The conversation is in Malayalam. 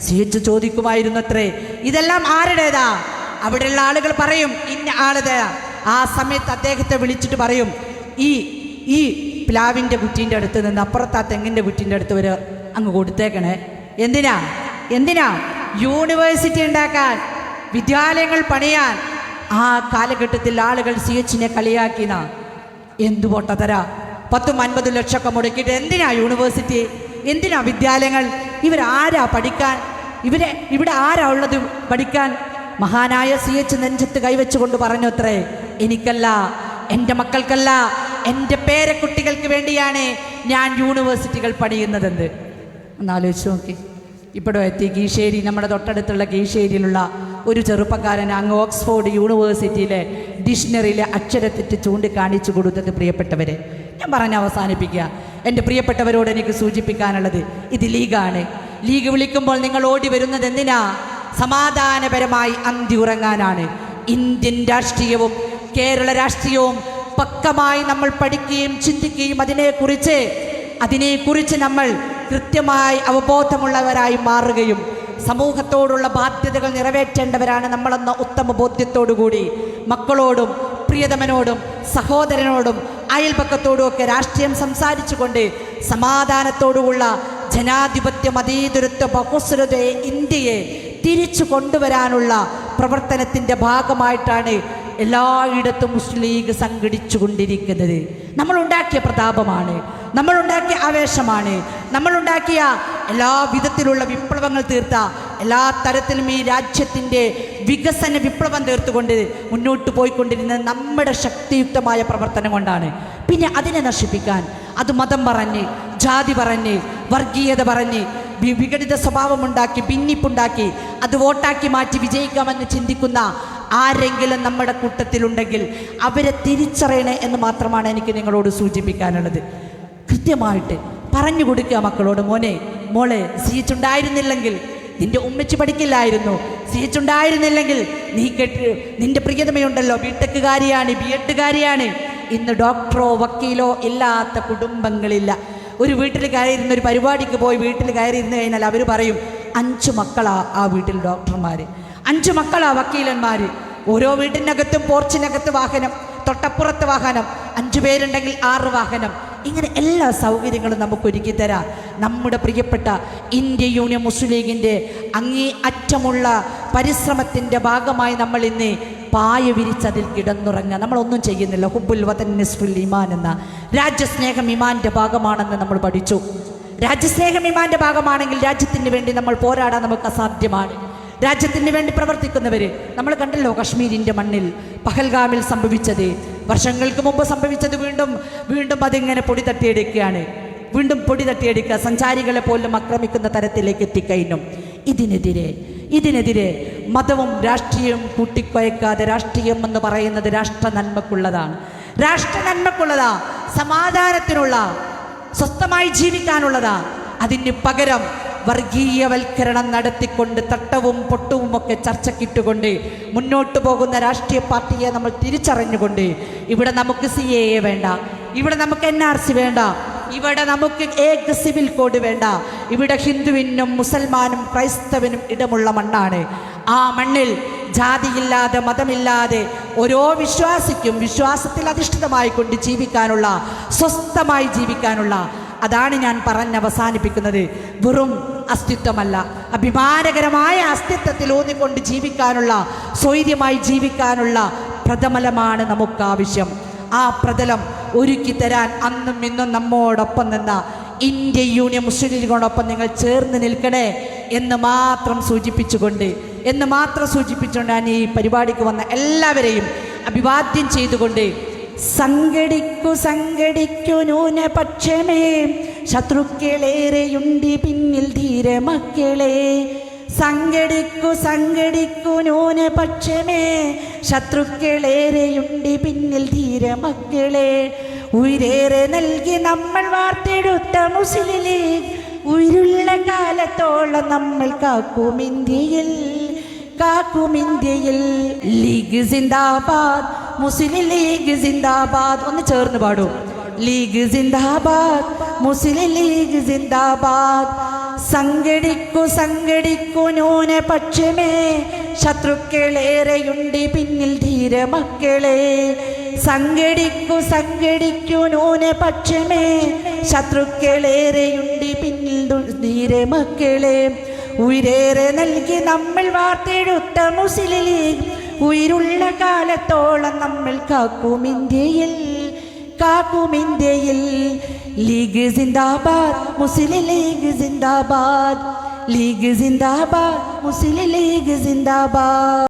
സി എച്ച് ചോദിക്കുമായിരുന്നു ഇതെല്ലാം ആരുടേതാ? അവിടെയുള്ള ആളുകൾ പറയും ഇന്ന ആളുടെ ആ സമയത്ത് അദ്ദേഹത്തെ വിളിച്ചിട്ട് പറയും ഈ ഈ പ്ലാവിന്റെ കുറ്റീന്റെ അടുത്ത് നിന്ന് അപ്പുറത്ത് ആ തെങ്ങിന്റെ കുറ്റീന്റെ അടുത്ത് വരെ അങ്ങ് കൊടുത്തേക്കണേ. എന്തിനാ? എന്തിനാ? യൂണിവേഴ്സിറ്റി ഉണ്ടാക്കാൻ വിദ്യാലയങ്ങൾ പണിയാൻ. ആ കാലഘട്ടത്തിൽ ആളുകൾ സി എച്ചിനെ കളിയാക്കിന എന്തു പൊട്ടത്തര? പത്തും അൻപതും ലക്ഷമൊക്കെ മുടക്കിയിട്ട് എന്തിനാ യൂണിവേഴ്സിറ്റി? എന്തിനാ വിദ്യാലയങ്ങൾ? ഇവരാരാ പഠിക്കാൻ? ഇവരെ ഇവിടെ ആരാ ഉള്ളത് പഠിക്കാൻ? മഹാനായ സി എച്ച് നെഞ്ചത്ത് കൈവച്ചുകൊണ്ട് പറഞ്ഞു അത്രേ എനിക്കല്ല എന്റെ മക്കൾക്കല്ല എന്റെ പേരക്കുട്ടികൾക്ക് വേണ്ടിയാണ് ഞാൻ യൂണിവേഴ്സിറ്റികൾ പണിയുന്നതെന്ന്. ഒന്ന് ആലോചിച്ച് നോക്കി. ഇപ്പോഴും എത്തി കീശേരി നമ്മുടെ തൊട്ടടുത്തുള്ള കീശേരിയിലുള്ള ഒരു ചെറുപ്പക്കാരൻ അങ്ങ് ഓക്സ്ഫോർഡ് യൂണിവേഴ്സിറ്റിയിലെ ഡിക്ഷണറിയിലെ അക്ഷരത്തെറ്റ് ചൂണ്ടിക്കാണിച്ചു കൊടുത്തത് പ്രിയപ്പെട്ടവരെ. ഞാൻ പറഞ്ഞ് അവസാനിപ്പിക്കുക. എന്റെ പ്രിയപ്പെട്ടവരോട് എനിക്ക് സൂചിപ്പിക്കാനുള്ളത് ഇത് ലീഗാണ്. ലീഗ് വിളിക്കുമ്പോൾ നിങ്ങൾ ഓടി വരുന്നത് എന്തിനാ? സമാധാനപരമായി അന്തി ഉറങ്ങാനാണ്. ഇന്ത്യൻ രാഷ്ട്രീയവും കേരള രാഷ്ട്രീയവും പക്കമായി നമ്മൾ പഠിക്കുകയും ചിന്തിക്കുകയും അതിനെക്കുറിച്ച് അതിനെക്കുറിച്ച് നമ്മൾ കൃത്യമായി അവബോധമുള്ളവരായി മാറുകയും സമൂഹത്തോടുള്ള ബാധ്യതകൾ നിറവേറ്റേണ്ടവരാണ് നമ്മളെന്ന ഉത്തമ ബോധ്യത്തോടുകൂടി മക്കളോടും പ്രിയതമനോടും സഹോദരനോടും അയൽപക്കത്തോടും ഒക്കെ രാഷ്ട്രീയം സംസാരിച്ചുകൊണ്ട് സമാധാനത്തോടുള്ള ജനാധിപത്യ മതീതുരത്വ ബഹുസ്വരതയെ ഇന്ത്യയെ തിരിച്ചു കൊണ്ടുവരാനുള്ള പ്രവർത്തനത്തിന്റെ ഭാഗമായിട്ടാണ് എല്ലായിടത്തും മുസ്ലിം ലീഗ് സംഘടിച്ചു കൊണ്ടിരിക്കുന്നത് നമ്മളുണ്ടാക്കിയ പ്രതാപമാണ് നമ്മളുണ്ടാക്കിയ ആവേശമാണ് നമ്മളുണ്ടാക്കിയ എല്ലാ വിധത്തിലുള്ള വിപ്ലവങ്ങൾ തീർത്ത എല്ലാ തരത്തിലും ഈ രാജ്യത്തിന്റെ വികസന വിപ്ലവം തീർത്തുകൊണ്ട് മുന്നോട്ട് പോയിക്കൊണ്ടിരുന്നത് നമ്മുടെ ശക്തിയുക്തമായ പ്രവർത്തനം കൊണ്ടാണ്. പിന്നെ അതിനെ നശിപ്പിക്കാൻ അത് മതം പറഞ്ഞ് ജാതി പറഞ്ഞ് വർഗീയത പറഞ്ഞ് വിഘടിത സ്വഭാവമുണ്ടാക്കി ഭിന്നിപ്പുണ്ടാക്കി അത് വോട്ടാക്കി മാറ്റി വിജയിക്കാമെന്ന് ചിന്തിക്കുന്ന ആരെങ്കിലും നമ്മുടെ കൂട്ടത്തിലുണ്ടെങ്കിൽ അവരെ തിരിച്ചറിയണേ എന്ന് മാത്രമാണ് എനിക്ക് നിങ്ങളോട് സൂചിപ്പിക്കാനുള്ളത്. കൃത്യമായിട്ട് പറഞ്ഞു കൊടുക്കുക മക്കളോട് മോനെ മോളെ സീച്ചുണ്ടായിരുന്നില്ലെങ്കിൽ നിന്റെ ഉമ്മച്ച് പഠിക്കില്ലായിരുന്നു. സീച്ചുണ്ടായിരുന്നില്ലെങ്കിൽ നീ കെട്ട് നിന്റെ പ്രിയതമയുണ്ടല്ലോ ബിടെക്കുകാരിയാണ് ബി എഡുകാരിയാണ് ഇന്ന് ഡോക്ടറോ വക്കീലോ ഇല്ലാത്ത കുടുംബങ്ങളില്ല. ഒരു വീട്ടിൽ കയറിയിരുന്ന ഒരു പരിപാടിക്ക് പോയി വീട്ടിൽ കയറിയിരുന്ന് കഴിഞ്ഞാൽ അവർ പറയും അഞ്ച് മക്കളാ ആ വീട്ടിൽ ഡോക്ടർമാർ അഞ്ച് മക്കളാ വക്കീലന്മാർ ഓരോ വീട്ടിനകത്തും പോർച്ചിനകത്ത് വാഹനം തൊട്ടപ്പുറത്ത് വാഹനം അഞ്ചു പേരുണ്ടെങ്കിൽ ആറ് വാഹനം. ഇങ്ങനെ എല്ലാ സൗകര്യങ്ങളും നമുക്ക് ഒരുക്കി തരാം. നമ്മുടെ പ്രിയപ്പെട്ട ഇന്ത്യ യൂണിയൻ മുസ്ലിം ലീഗിന്റെ അങ്ങേ അറ്റമുള്ള പരിശ്രമത്തിന്റെ ഭാഗമായി നമ്മൾ ഇന്ന് പായ വിരിച്ചതിൽ കിടന്നുറങ്ങുക നമ്മളൊന്നും ചെയ്യുന്നില്ല. ഹുബുൽ വതൻ നിസ്ഫുൽ ഇമാൻ എന്ന രാജ്യസ്നേഹം ഇമാന്റെ ഭാഗമാണെന്ന് നമ്മൾ പഠിച്ചു. രാജ്യസ്നേഹം ഇമാന്റെ ഭാഗമാണെങ്കിൽ രാജ്യത്തിന് വേണ്ടി നമ്മൾ പോരാടാൻ നമുക്ക് അസാധ്യമാണ്. രാജ്യത്തിന് വേണ്ടി പ്രവർത്തിക്കുന്നവർ നമ്മൾ കണ്ടല്ലോ കശ്മീരിന്റെ മണ്ണിൽ പഹൽഗാമിൽ സംഭവിച്ചത്. വർഷങ്ങൾക്ക് മുമ്പ് സംഭവിച്ചത് വീണ്ടും വീണ്ടും അതിങ്ങനെ പൊടി തട്ടിയെടുക്കുകയാണ്. വീണ്ടും പൊടി തട്ടിയെടുക്കുക. സഞ്ചാരികളെ പോലും ആക്രമിക്കുന്ന തരത്തിലേക്ക് എത്തിക്കഴിഞ്ഞു. ഇതിനെതിരെ ഇതിനെതിരെ മതവും രാഷ്ട്രീയവും കൂട്ടിക്കുഴക്കാതെ രാഷ്ട്രീയം എന്ന് പറയുന്നത് രാഷ്ട്ര നന്മക്കുള്ളതാണ് രാഷ്ട്ര നന്മക്കുള്ളതാ സമാധാനത്തിനുള്ള സ്വസ്ഥമായി ജീവിക്കാനുള്ളതാ. അതിന് പകരം വർഗീയവൽക്കരണം നടത്തിക്കൊണ്ട് തട്ടവും പൊട്ടവും ഒക്കെ ചർച്ചക്കിട്ടുകൊണ്ട് മുന്നോട്ട് പോകുന്ന രാഷ്ട്രീയ പാർട്ടിയെ നമ്മൾ തിരിച്ചറിഞ്ഞുകൊണ്ട് ഇവിടെ നമുക്ക് സി എ എ വേണ്ട ഇവിടെ നമുക്ക് എൻ ആർ സി വേണ്ട ഇവിടെ നമുക്ക് ഏക സിവിൽ കോഡ് വേണ്ട ഇവിടെ ഹിന്ദുവിനും മുസൽമാനും ക്രൈസ്തവനും ഇടമുള്ള മണ്ണാണ്. ആ മണ്ണിൽ ജാതിയില്ലാതെ മതമില്ലാതെ ഓരോ വിശ്വാസിക്കും വിശ്വാസത്തിൽ അധിഷ്ഠിതമായിക്കൊണ്ട് ജീവിക്കാനുള്ള സ്വസ്ഥമായി ജീവിക്കാനുള്ള അതാണ് ഞാൻ പറഞ്ഞ് അവസാനിപ്പിക്കുന്നത്. വെറും അസ്തിത്വമല്ല. അഭിമാനകരമായ അസ്തിത്വത്തിൽ ഊന്നിക്കൊണ്ട് ജീവിക്കാനുള്ള സ്വൈര്യമായി ജീവിക്കാനുള്ള പ്രതമലമാണ് നമുക്ക് ആവശ്യം ആ പ്രതലം ഒരുക്കി തരാൻ അന്നും ഇന്നും നമ്മോടൊപ്പം നിന്ന ഇന്ത്യ യൂണിയൻ മുസ്ലിം ലീഗോടൊപ്പം നിങ്ങൾ ചേർന്ന് നിൽക്കണേ എന്ന് മാത്രം സൂചിപ്പിച്ചുകൊണ്ട് എന്ന് മാത്രം സൂചിപ്പിച്ചുകൊണ്ട് ഞാൻ ഈ പരിപാടിക്ക് വന്ന എല്ലാവരെയും അഭിവാദ്യം ചെയ്തുകൊണ്ട് സംഘടിക്കു സംഘടിക്കു ന്യൂനപക്ഷമേ ശത്രുക്കളേറെയുണ്ടി പിന്നിൽ ധീര മക്കളെ. സംഘടിക്കു സംഘടിക്കു ന്യൂനപക്ഷമേ ശത്രുക്കളേറെയുണ്ടി പിന്നിൽ ധീര മക്കളെ. ഉയരേറെ നൽകി നമ്മൾ വാർത്തെടുത്ത മുസ്ലിം ലീഗ് ഉയരുള്ള കാലത്തോളം നമ്മൾ കാക്കും ഇന്ത്യയിൽ കാക്കും ഇന്ത്യയിൽ ലീഗ് സിന്ദാബാദ് മുസ്ലിം ലീഗ് ജിന്ദാബാദ്. ഒന്ന് ചേർന്ന് പാടൂ. ലീഗ് ജിന്ദാബാദ് മുസ്ലിം ലീഗ് ജിന്ദാബാദ്. സംഘടിക്കു സംഘടിക്കു ന്യൂനപക്ഷമേ. ശത്രുക്കളേറെയുണ്ട് പിന്നിൽ ധീര മക്കളെ. സംഘടിക്കു സംഘടിക്കു ന്യൂനപക്ഷമേ. ശത്രുക്കളേറെയുണ്ട് പിന്നിൽ ധീര മക്കളെ. ഉയരേറെ നൽകി നമ്മൾ വാർത്തെഴുത്ത മുസ്ലിം ലീഗ്. ഉயிருള്ള കാലത്തോളം നമ്മൾ കാക്കും ഇന്ത്യയിൽ കാക്കും ഇന്ത്യയിൽ. ലീഗ് സിന്ദാബാദ് മുസ്ലിം ലീഗ് സിന്ദാബാദ്. ലീഗ് സിന്ദാബാദ് മുസ്ലിം ലീഗ് സിന്ദാബാദ്.